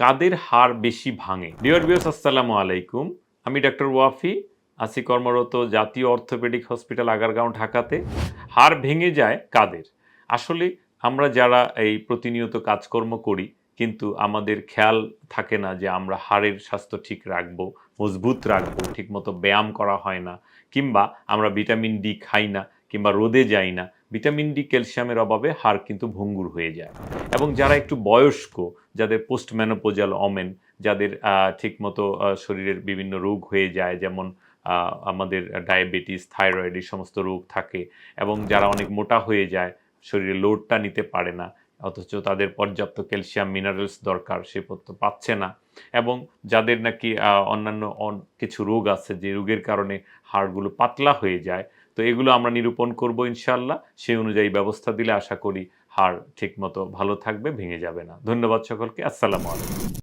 কাদের হার বেশি ভাঙে? ডিওর বিয়স আসসালামু আলাইকুম। আমি ডক্টর ওয়াফি, আছি কর্মরত জাতীয় অর্থোপেডিক হসপিটাল আগারগাঁও ঢাকাতে। হার ভেঙে যায় কাদের? আসলে আমরা যারা এই প্রতিনিয়ত কাজকর্ম করি, কিন্তু আমাদের খেয়াল থাকে না যে আমরা হাড়ের স্বাস্থ্য ঠিক রাখব, মজবুত রাখব, ঠিকমতো ব্যায়াম করা হয় না, কিংবা আমরা ভিটামিন ডি খাই না, কিংবা রোদে যাই না। ভিটামিন ডি ক্যালসিয়ামের অভাবে হাড় কিন্তু ভঙ্গুর হয়ে যায়। এবং যারা একটু বয়স্ক, যাদের পোস্ট ম্যানোপোজাল অমেন যাদের ঠিকমতো শরীরের বিভিন্ন রোগ হয়ে যায়, যেমন আমাদের ডায়াবেটিস, থাইরয়েড এই সমস্ত রোগ থাকে এবং যারা অনেক মোটা হয়ে যায়, শরীরে লোডটা নিতে পারে না, অথচ তাদের পর্যাপ্ত ক্যালসিয়াম মিনারেলস দরকার, সে পত্র পাচ্ছে না। এবং যাদের নাকি অন্যান্য অন- কিছু রোগ আছে, যে রোগের কারণে হাড়গুলো পাতলা হয়ে যায় তো এগুলো আমরা নিরূপণ করব ইনশাল্লাহ সেই অনুযায়ী ব্যবস্থা দিলে আশা করি হার ঠিকমতো ভালো থাকবে, ভেঙে যাবে না। ধন্যবাদ সকলকে। আসসালামু আলাইকুম।